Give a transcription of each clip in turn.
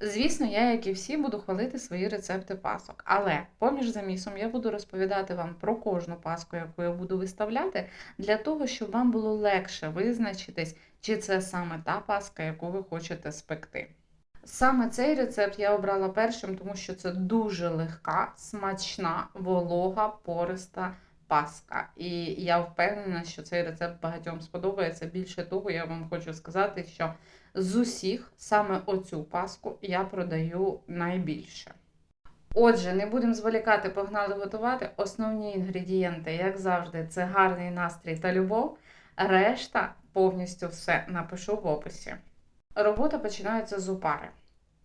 Звісно, я, як і всі, буду хвалити свої рецепти пасок. Але поміж замісом я буду розповідати вам про кожну паску, яку я буду виставляти, для того, щоб вам було легше визначитись, чи це саме та паска, яку ви хочете спекти. Саме цей рецепт я обрала першим, тому що це дуже легка, смачна, волога, пориста паска. І я впевнена, що цей рецепт багатьом сподобається. Більше того, я вам хочу сказати, що з усіх саме оцю паску я продаю найбільше. Отже, не будемо зволікати, погнали готувати. Основні інгредієнти, як завжди, це гарний настрій та любов. Решта повністю все напишу в описі. Робота починається з опари.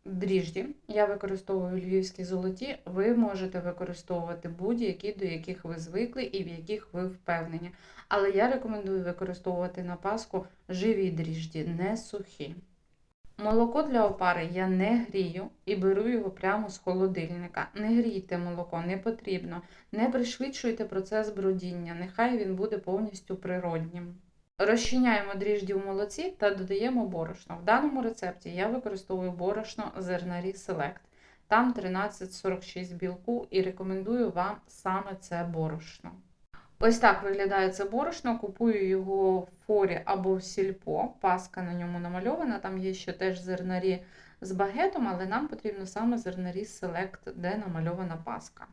Дріжджі я використовую львівські золоті. Ви можете використовувати будь-які, до яких ви звикли і в яких ви впевнені. Але я рекомендую використовувати на паску живі дріжджі, не сухі. Молоко для опари я не грію і беру його прямо з холодильника. Не грійте молоко, не потрібно. Не пришвидшуйте процес бродіння, нехай він буде повністю природнім. Розчиняємо дріжджі в молоці та додаємо борошно. В даному рецепті я використовую борошно зернарі Select. Там 1346 білку і рекомендую вам саме це борошно. Ось так виглядає це борошно. Купую його в форі або в сільпо. Паска на ньому намальована. Там є ще теж зернарі з багетом, але нам потрібно саме зернарі Select, де намальована паска.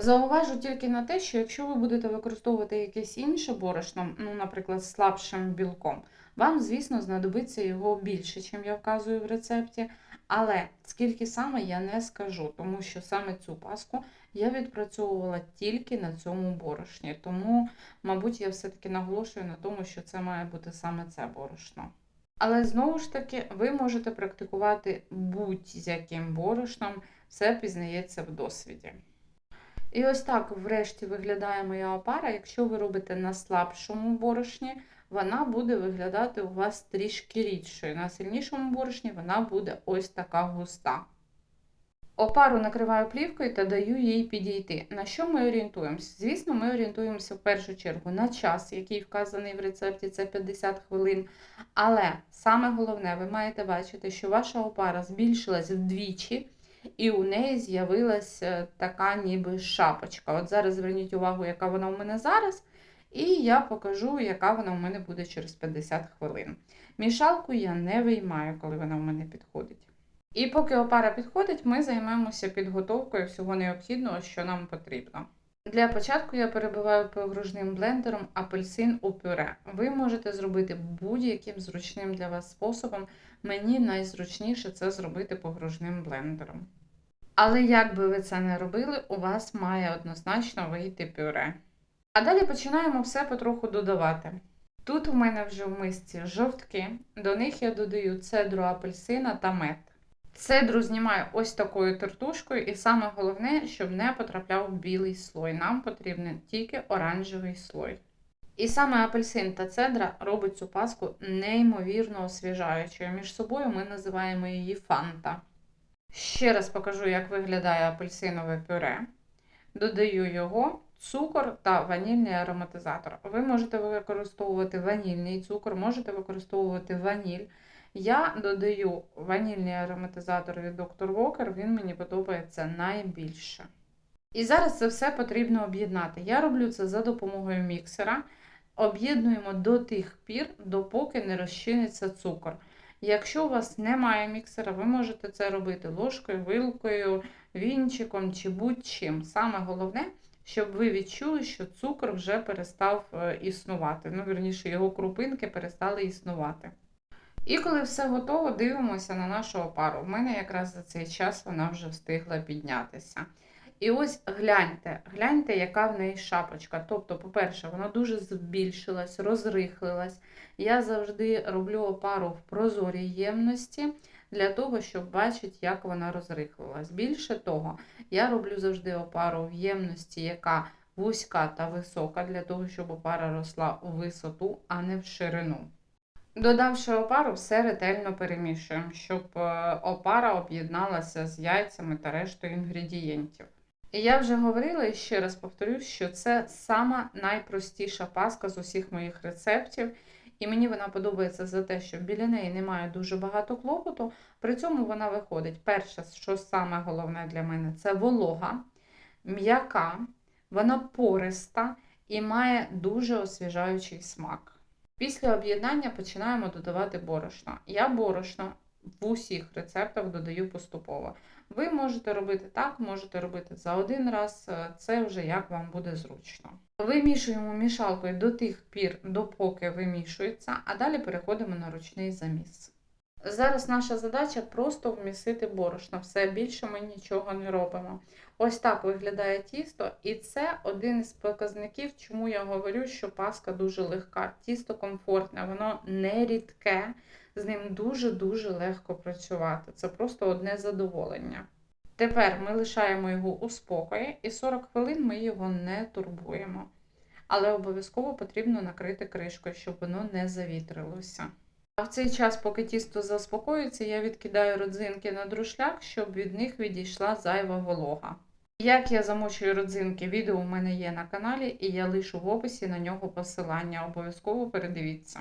Зауважу тільки на те, що якщо ви будете використовувати якесь інше борошно, ну, наприклад, слабшим білком, вам, звісно, знадобиться його більше, чим я вказую в рецепті. Але скільки саме я не скажу, тому що саме цю паску я відпрацьовувала тільки на цьому борошні. Тому, мабуть, я все-таки наголошую на тому, що це має бути саме це борошно. Але знову ж таки, ви можете практикувати будь-з яким борошном, все пізнається в досвіді. І ось так, врешті, виглядає моя опара. Якщо ви робите на слабшому борошні, вона буде виглядати у вас трішки рідшою. На сильнішому борошні вона буде ось така густа. Опару накриваю плівкою та даю їй підійти. На що ми орієнтуємося? Звісно, ми орієнтуємося в першу чергу на час, який вказаний в рецепті, це 50 хвилин. Але саме головне, ви маєте бачити, що ваша опара збільшилась вдвічі і у неї з'явилася така ніби шапочка. От зараз зверніть увагу, яка вона у мене зараз, і я покажу, яка вона у мене буде через 50 хвилин. Мішалку я не виймаю, коли вона у мене підходить. І поки опара підходить, ми займемося підготовкою всього необхідного, що нам потрібно. Для початку я перебиваю погружним блендером апельсин у пюре. Ви можете зробити будь-яким зручним для вас способом. Мені найзручніше це зробити погружним блендером. Але як би ви це не робили, у вас має однозначно вийти пюре. А далі починаємо все потроху додавати. Тут у мене вже в мисці жовтки, до них я додаю цедру апельсина та мед. Цедру знімаю ось такою тертушкою, і саме головне, щоб не потрапляв білий слой. Нам потрібен тільки оранжевий слой. І саме апельсин та цедра робить цю паску неймовірно освіжаючою. Між собою ми називаємо її фанта. Ще раз покажу, як виглядає апельсинове пюре. Додаю його, цукор та ванільний ароматизатор. Ви можете використовувати ванільний цукор, можете використовувати ваніль. Я додаю ванільний ароматизатор від Dr. Walker, він мені подобається найбільше. І зараз це все потрібно об'єднати. Я роблю це за допомогою міксера. Об'єднуємо до тих пір, допоки не розчиниться цукор. Якщо у вас немає міксера, ви можете це робити ложкою, вилкою, вінчиком чи будь-чим. Саме головне, щоб ви відчули, що цукор вже перестав е, існувати. Ну, вірніше, його крупинки перестали існувати. І коли все готово, дивимося на нашу опару. У мене якраз за цей час вона вже встигла піднятися. І ось гляньте, гляньте, яка в неї шапочка. Тобто, по-перше, вона дуже збільшилась, розрихлилась. Я завжди роблю опару в прозорій ємності для того, щоб бачити, як вона розрихлилась. Більше того, я роблю завжди опару в ємності, яка вузька та висока, для того, щоб опара росла у висоту, а не в ширину. Додавши опару, все ретельно перемішуємо, щоб е, опара об'єдналася з яйцями та рештою інгредієнтів. І я вже говорила і ще раз повторюсь, що це сама найпростіша паска з усіх моїх рецептів. І мені вона подобається за те, що біля неї немає дуже багато клопоту. При цьому вона виходить. Перше, що саме головне для мене, це волога, м'яка, вона пориста і має дуже освіжаючий смак. Після об'єднання починаємо додавати борошно. Я борошно в усіх рецептах додаю поступово. Ви можете робити так, можете робити за один раз, е, це вже як вам буде зручно. Вимішуємо мішалкою до тих пір, допоки вимішується, а далі переходимо на ручний заміс. Зараз наша задача просто вмісити борошно, все більше ми нічого не робимо. Ось так виглядає тісто, і це один із показників, чому я говорю, що паска дуже легка. Тісто комфортне, воно не рідке, з ним дуже-дуже легко працювати. Це просто одне задоволення. Тепер ми лишаємо його у спокої, і 40 хвилин ми його не турбуємо. Але обов'язково потрібно накрити кришкою, щоб воно не завітрилося. В цей час, поки тісто заспокоюється, я відкидаю родзинки на друшляк, щоб від них відійшла зайва волога. Як я замочую родзинки, відео у мене є на каналі, і я лишу в описі на нього посилання. Обов'язково передивіться.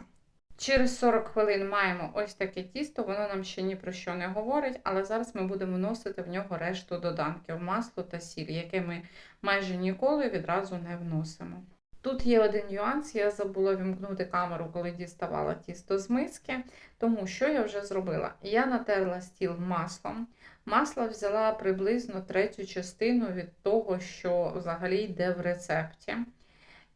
Через 40 хвилин маємо ось таке тісто, воно нам ще ні про що не говорить, але зараз ми будемо вносити в нього решту доданків, масло та сіль, яке ми майже ніколи відразу не вносимо. Тут є один нюанс, я забула вімкнути камеру, коли діставала тісто з миски, тому що я вже зробила? Я натерла стіл маслом. Масло взяла приблизно третю частину від того, що взагалі йде в рецепті.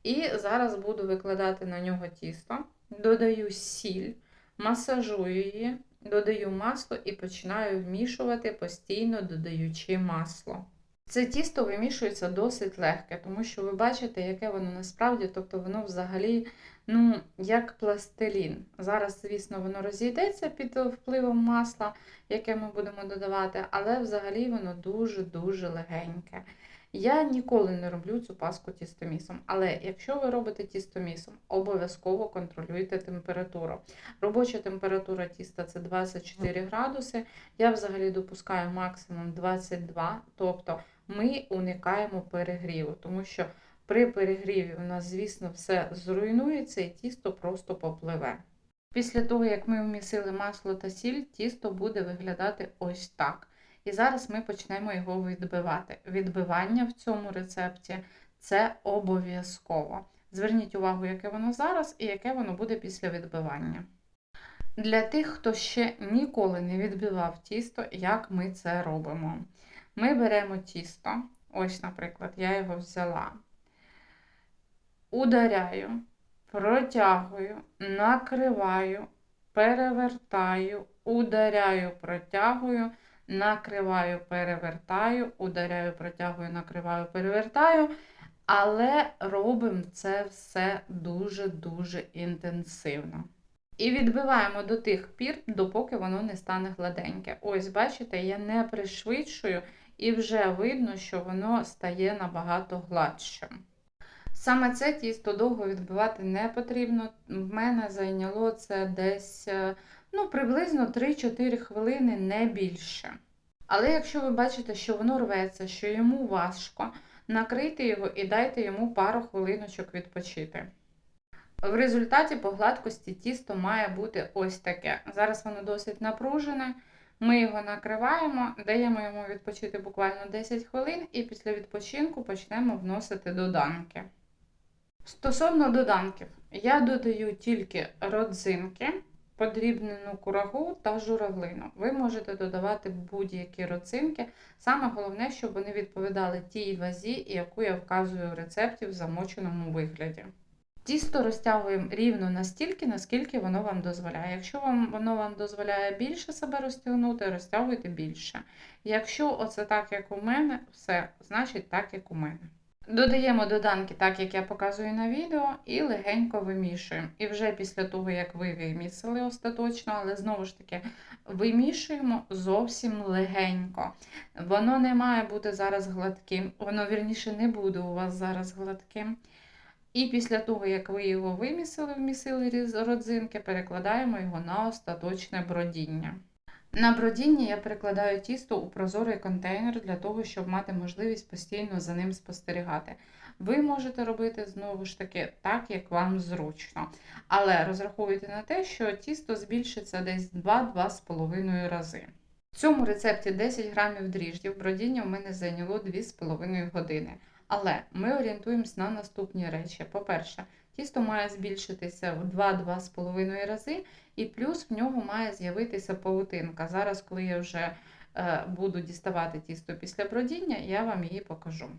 І зараз буду викладати на нього тісто, додаю сіль, масажую її, додаю масло і починаю вмішувати, постійно додаючи масло. Це тісто вимішується досить легке, тому що ви бачите, яке воно насправді, тобто воно взагалі ну, як пластилін. Зараз, звісно, воно розійдеться під впливом масла, яке ми будемо додавати, але взагалі воно дуже-дуже легеньке. Я ніколи не роблю цю паску тістомісом, але якщо ви робите тістомісом, обов'язково контролюйте температуру. Робоча температура тіста це 24 градуси. Я взагалі допускаю максимум 22, тобто ми уникаємо перегріву, тому що при перегріві у нас, звісно, все зруйнується і тісто просто попливе. Після того, як ми вмісили масло та сіль, тісто буде виглядати ось так. І зараз ми почнемо його відбивати. Відбивання в цьому рецепті це обов'язково. Зверніть увагу, яке воно зараз і яке воно буде після відбивання. Для тих, хто ще ніколи не відбивав тісто, як ми це робимо. Ми беремо тісто, ось, наприклад, я його взяла, ударяю, протягую, накриваю, перевертаю, ударяю, протягую, накриваю, перевертаю, ударяю, протягую, накриваю, перевертаю. Але робимо це все дуже-дуже інтенсивно. І відбиваємо до тих пір, допоки воно не стане гладеньке. Ось, бачите, я не пришвидшую, і вже видно, що воно стає набагато гладшим. Саме це тісто довго відбивати не потрібно. В мене зайняло це десь ну, приблизно 3-4 хвилини, не більше. Але якщо ви бачите, що воно рветься, що йому важко, накрийте його і дайте йому пару хвилиночок відпочити. В результаті по гладкості тісто має бути ось таке. Зараз воно досить напружене. Ми його накриваємо, даємо йому відпочити буквально 10 хвилин, і після відпочинку почнемо вносити доданки. Стосовно доданків, я додаю тільки родзинки, подрібнену курагу та журавлину. Ви можете додавати будь-які родзинки. Саме головне, щоб вони відповідали тій вазі, яку я вказую в рецепті в замоченому вигляді. Тісто розтягуємо рівно настільки, наскільки воно вам дозволяє. Якщо вам, воно вам дозволяє більше себе розтягнути, розтягуйте більше. Якщо оце так, як у мене, все, значить так, як у мене. Додаємо доданки, так як я показую на відео, і легенько вимішуємо. І вже після того, як ви вимісили остаточно, але знову ж таки вимішуємо зовсім легенько. Воно не має бути зараз гладким, воно вірніше не буде у вас зараз гладким. І після того, як ви його вимісили, вмісили родзинки, перекладаємо його на остаточне бродіння. На бродіння я перекладаю тісто у прозорий контейнер для того, щоб мати можливість постійно за ним спостерігати. Ви можете робити знову ж таки так, як вам зручно. Але розраховуйте на те, що тісто збільшиться десь 2-2,5 рази. В цьому рецепті 10 грамів дріждів бродіння в мене зайняло 2,5 години. Але ми орієнтуємось на наступні речі. По-перше, тісто має збільшитися в 2-2,5 рази, і плюс в нього має з'явитися павутинка. Зараз, коли я вже е, буду діставати тісто після бродіння, я вам її покажу.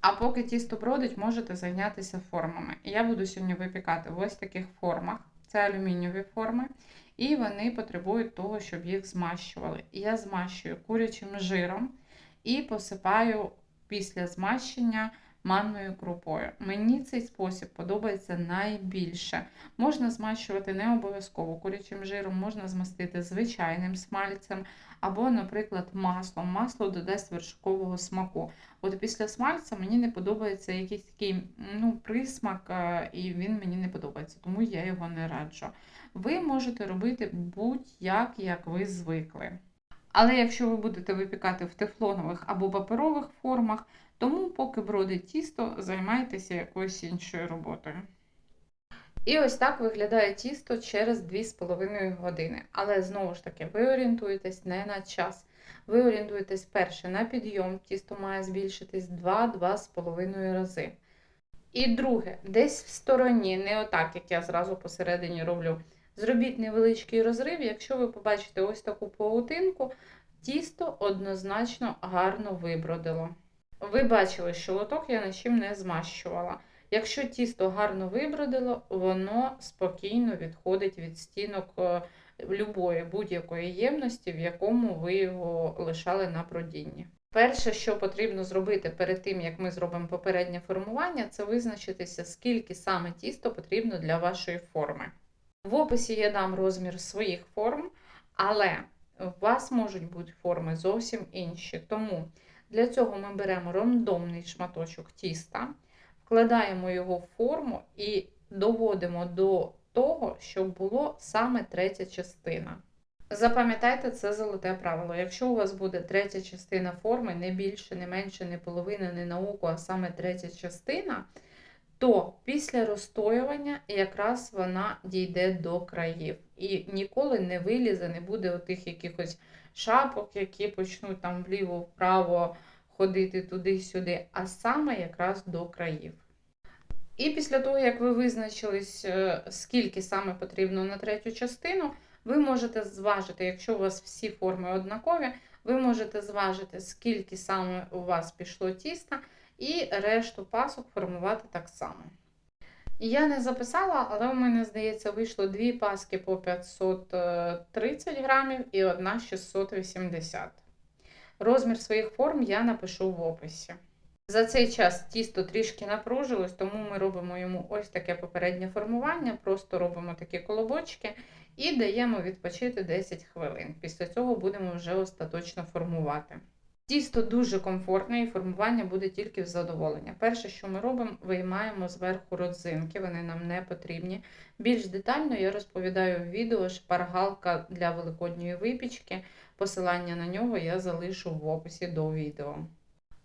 А поки тісто бродить, можете зайнятися формами. Я буду сьогодні випікати в ось таких формах. Це алюмінієві форми, і вони потребують того, щоб їх змащували. Я змащую курячим жиром і посипаю після змащення манною крупою. Мені цей спосіб подобається найбільше. Можна змащувати не обов'язково курячим жиром, можна змастити звичайним смальцем або, наприклад, маслом. Масло додасть вершкового смаку. От після смальця мені не подобається якийсь такий ну, присмак, е, і він мені не подобається, тому я його не раджу. Ви можете робити будь-як, як ви звикли. Але якщо ви будете випікати в тефлонових або паперових формах, тому, поки бродить тісто, займайтеся якоюсь іншою роботою. І ось так виглядає тісто через 2,5 години. Але знову ж таки, ви орієнтуєтесь не на час. Ви орієнтуєтесь перше на підйом, тісто має збільшитись 2-2,5 рази. І друге, десь в стороні, не отак, як я зразу посередині роблю. Зробіть невеличкий розрив, якщо ви побачите ось таку паутинку, тісто однозначно гарно вибродило. Ви бачили, що лоток я нічим не змащувала. Якщо тісто гарно вибродило, воно спокійно відходить від стінок е, любої будь-якої ємності, в якому ви його лишали на бродінні. Перше, що потрібно зробити перед тим, як ми зробимо попереднє формування, це визначитися, скільки саме тісто потрібно для вашої форми. В описі я дам розмір своїх форм, але у вас можуть бути форми зовсім інші. Тому для цього ми беремо рандомний шматочок тіста, вкладаємо його в форму і доводимо до того, щоб було саме третя частина. Запам'ятайте це золоте правило. Якщо у вас буде третя частина форми, не більше, не менше, не половина, не на око, а саме третя частина, то після розстоювання якраз вона дійде до країв. І ніколи не вилізе, не буде отих якихось шапок, які почнуть там вліво-вправо ходити туди-сюди, а саме якраз до країв. І після того, як ви визначились, е, скільки саме потрібно на третю частину, ви можете зважити, якщо у вас всі форми однакові, ви можете зважити, скільки саме у вас пішло тіста, і решту пасок формувати так само. Я не записала, але у мене, здається, вийшло дві паски по 530 грамів і одна 680. Розмір своїх форм я напишу в описі. За цей час тісто трішки напружилось, тому ми робимо йому ось таке попереднє формування, просто робимо такі колобочки і даємо відпочити 10 хвилин. Після цього будемо вже остаточно формувати. Тісто дуже комфортне і формування буде тільки в задоволення. Перше, що ми робимо, виймаємо зверху родзинки, вони нам не потрібні. Більш детально я розповідаю в відео шпаргалка для великодньої випічки. Посилання на нього я залишу в описі до відео.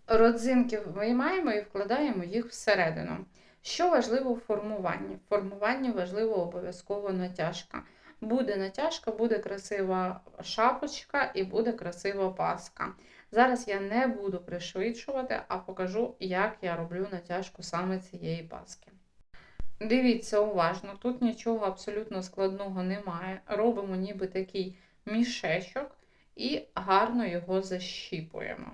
Родзинки виймаємо і вкладаємо їх всередину. Що важливо в формуванні? В формуванні важливо обов'язково натяжка. Буде натяжка, буде красива шапочка і буде красива паска. Зараз я не буду пришвидшувати, а покажу, як я роблю натяжку саме цієї паски. Дивіться уважно, тут нічого абсолютно складного немає. Робимо ніби такий мішечок і гарно його защіпуємо.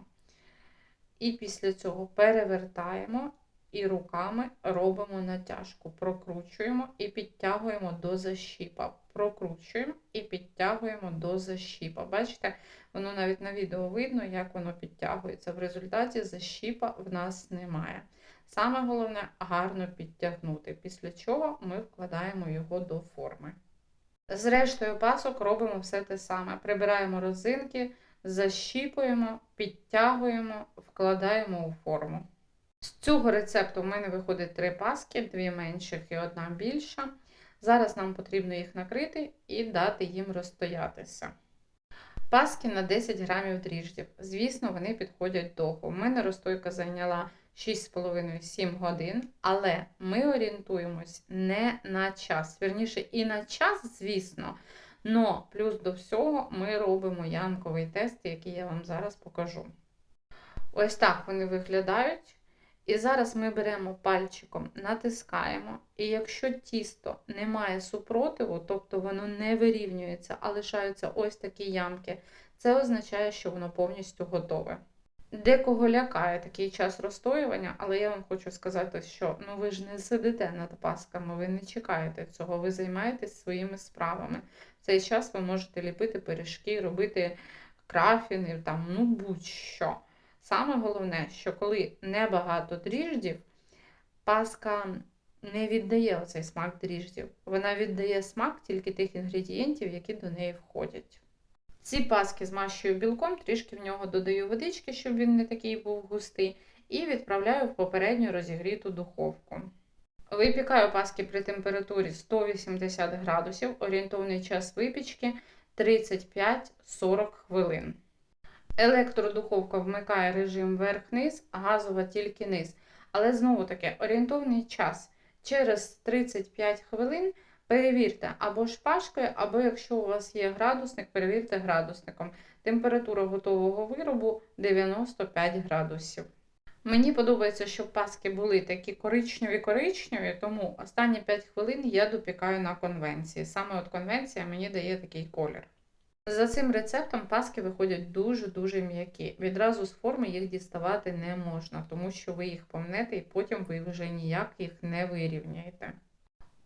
І після цього перевертаємо і руками робимо натяжку. Прокручуємо і підтягуємо до защіпа. Прокручуємо і підтягуємо до защіпа. Бачите, воно навіть на відео видно, як воно підтягується. В результаті защіпа в нас немає. Саме головне гарно підтягнути, після чого ми вкладаємо його до форми. З рештою пасок робимо все те саме. Прибираємо розинки, защіпуємо, підтягуємо, вкладаємо у форму. З цього рецепту в мене виходить три паски, дві менших і одна більша. Зараз нам потрібно їх накрити і дати їм розстоятися. Паски на 10 грамів дріждів. Звісно, вони підходять довго. У мене розстойка зайняла 6,5-7 годин, але ми орієнтуємось не на час. Вірніше, і на час, звісно. Но плюс до всього ми робимо янковий тест, який я вам зараз покажу. Ось так вони виглядають. І зараз ми беремо пальчиком, натискаємо, і якщо тісто не має супротиву, тобто воно не вирівнюється, а лишаються ось такі ямки, це означає, що воно повністю готове. Декого лякає такий час розстоювання, але я вам хочу сказати, що ну ви ж не сидите над пасками, ви не чекаєте цього, ви займаєтесь своїми справами. В цей час ви можете ліпити пиріжки, робити крафіни, там, ну будь-що. Саме головне, що коли небагато дріждів, паска не віддає оцей смак дріждів. Вона віддає смак тільки тих інгредієнтів, які до неї входять. Ці паски змащую білком, трішки в нього додаю водички, щоб він не такий був густий, і відправляю в попередньо розігріту духовку. Випікаю паски при температурі 180 градусів, орієнтовний час випічки 35-40 хвилин. Електродуховка вмикає режим верх-низ, а газова тільки низ. Але знову таки орієнтовний час. Через 35 хвилин перевірте або шпажкою, або якщо у вас є градусник, перевірте градусником. Температура готового виробу 95 градусів. Мені подобається, щоб паски були такі коричневі-коричневі, тому останні 5 хвилин я допікаю на конвенції. Саме от конвенція мені дає такий колір. За цим рецептом паски виходять дуже-дуже м'які. Відразу з форми їх діставати не можна, тому що ви їх помнете і потім ви вже ніяк їх не вирівняєте.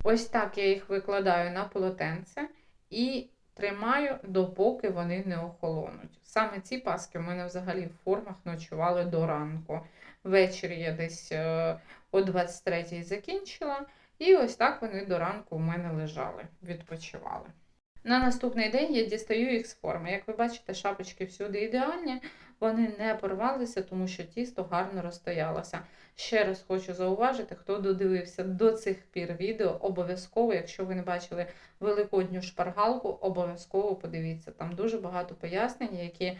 Ось так я їх викладаю на полотенце і тримаю, допоки вони не охолонуть. Саме ці паски в мене взагалі в формах ночували до ранку. Ввечері я десь е, о 23 закінчила, і ось так вони до ранку у мене лежали, відпочивали. На наступний день я дістаю їх з форми. Як ви бачите, шапочки всюди ідеальні, вони не порвалися, тому що тісто гарно розстоялося. Ще раз хочу зауважити, хто додивився до цих пір відео, обов'язково, якщо ви не бачили великодню шпаргалку, обов'язково подивіться. Там дуже багато пояснень, які е,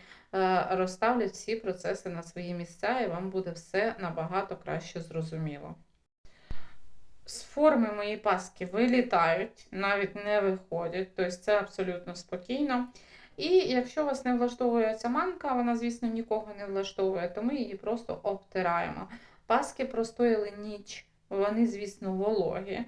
розставлять всі процеси на свої місця, і вам буде все набагато краще зрозуміло. З форми мої паски вилітають, навіть не виходять, тобто це абсолютно спокійно. І якщо вас не влаштовує ця манка, вона, звісно, нікого не влаштовує, то ми її просто обтираємо. Паски простояли ніч, вони, звісно, вологі.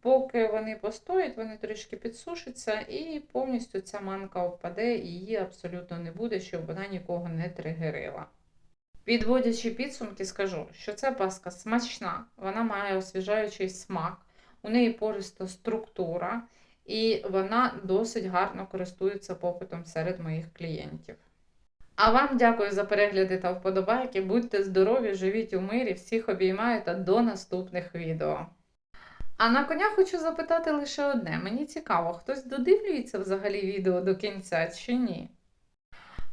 Поки вони постоять, вони трішки підсушаться, і повністю ця манка впаде, і її абсолютно не буде, щоб вона нікого не тригерила. Підводячи підсумки, скажу, що ця паска смачна, вона має освіжаючий смак, у неї пориста структура, і вона досить гарно користується попитом серед моїх клієнтів. А вам дякую за перегляди та вподобайки. Будьте здорові, живіть у мирі, всіх обіймаю та до наступних відео. А на коня хочу запитати лише одне: мені цікаво, хтось додивлюється взагалі відео до кінця чи ні?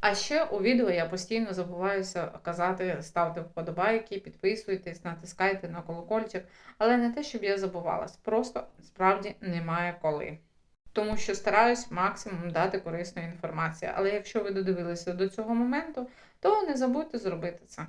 А ще у відео я постійно забуваюся казати, ставте вподобайки, підписуйтесь, натискайте на колокольчик, але не те, щоб я забувалась, просто справді немає коли. Тому що стараюсь максимум дати корисної інформації. Але якщо ви додивилися до цього моменту, то не забудьте зробити це.